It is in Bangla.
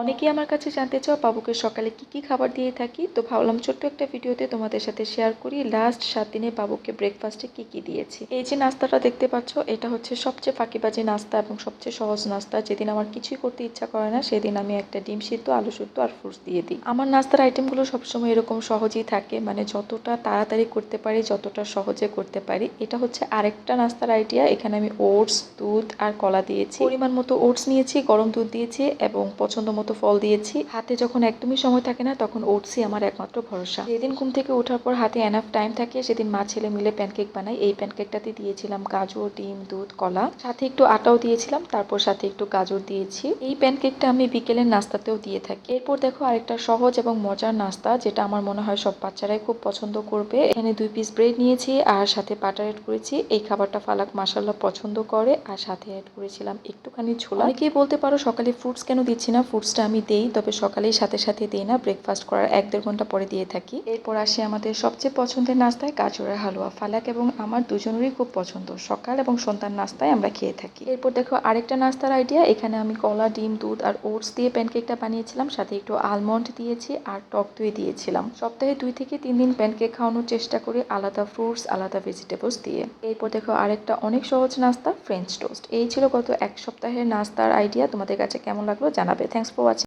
অনেকেই আমার কাছে জানতে চাও, বাবুকে সকালে কি কি খাবার দিয়ে থাকি? তো ভাবলাম ছোট্ট একটা ভিডিওতে তোমাদের সাথে শেয়ার করি। লাস্ট সাত দিনে বাবুকে ব্রেকফাস্টে কি কি দিয়েছি? এই যে নাস্তাটা দেখতে পাচ্ছ, এটা হচ্ছে সবচেয়ে ফাঁকিবাজি নাস্তা এবং সবচেয়ে সহজ নাস্তা। যেদিন আমার কিছুই করতে ইচ্ছা করে না, সেদিন আমি একটা ডিম সিদ্ধ, আলু সিদ্ধ আর ফ্রুটস দিয়ে দিই। আমার নাস্তার আইটেমগুলো সবসময় এরকম সহজেই থাকে মানে যতটা তাড়াতাড়ি করতে পারি, যতটা সহজে করতে পারি। এটা হচ্ছে আরেকটা নাস্তার আইডিয়া এখানে আমি ওটস দুধ আর কলা দিয়েছি। পরিমাণ মতো ওটস নিয়েছি, গরম দুধ দিয়েছি এবং পছন্দ মতো ফল দিয়েছি। হাতে যখন একদমই সময় থাকে না, তখন ওটসই আমার একমাত্র ভরসা। যেদিন ঘুম থেকে ওঠার পর হাতে এনাফ টাইম থাকে, সেদিন মা ছেলে মিলে প্যানকেক বানাই। এই প্যানকেকটাতে দিয়েছিলাম গাজর, ডিম, দুধ, কলা। সাথে একটু আটাও দিয়েছিলাম, তারপর সাথে একটু গাজর দিয়েছি। এই প্যানকেকটা আমি বিকেলের নাস্তাতেও দিয়ে থাকি। এরপর দেখো আরেকটা সহজ এবং মজার নাস্তা, যেটা আমার মনে হয় সব বাচ্চারাই খুব পছন্দ করবে। এখানে দুই পিস ব্রেড নিয়েছি, আর সাথে বাটার এড করেছি। এই খাবারটা ফালাক মাসাল্লাহ পছন্দ করে। আর সাথে অ্যাড করেছিলাম একটুখানি ছোলা। অনেকেই বলতে পারো সকালে ফ্রুটস কেন দিচ্ছি না? ফ্রুটসটা আমি দেই, তবে সকালেই সাথে সাথে দিই না। ব্রেকফাস্ট করার এক দেড় ঘণ্টা পরে দিয়ে থাকি। এরপর আসে আমাদের সবচেয়ে পছন্দের নাস্তায় গাজরের হালুয়া, ফালাক এবং আমার দুজনেরই খুব পছন্দ। সকাল এবং সন্ধ্যার নাস্তায় আমরা খেয়ে থাকি। এরপর দেখো আরেকটা নাস্তার আইডিয়া এখানে আমি কলা, ডিম, দুধ আর ওটস দিয়ে প্যানকেকটা বানিয়েছিলাম। সাথে একটু আলমন্ড দিয়েছি আর টক দই দিয়েছিলাম। সপ্তাহে দুই থেকে তিন দিন প্যানকেক খাওয়ানোর চেষ্টা করি আলাদা ফ্রুটস আলাদা ভেজিটেবলস দিয়ে। এরপর দেখো আরেকটা অনেক সহজ নাস্তা ফ্রেঞ্চ টোস্ট এই ছিল গত এক সপ্তাহের নাস্তার আইডিয়া তোমাদের কাছে কেমন লাগল জানাবে। Thanks for відбуватися.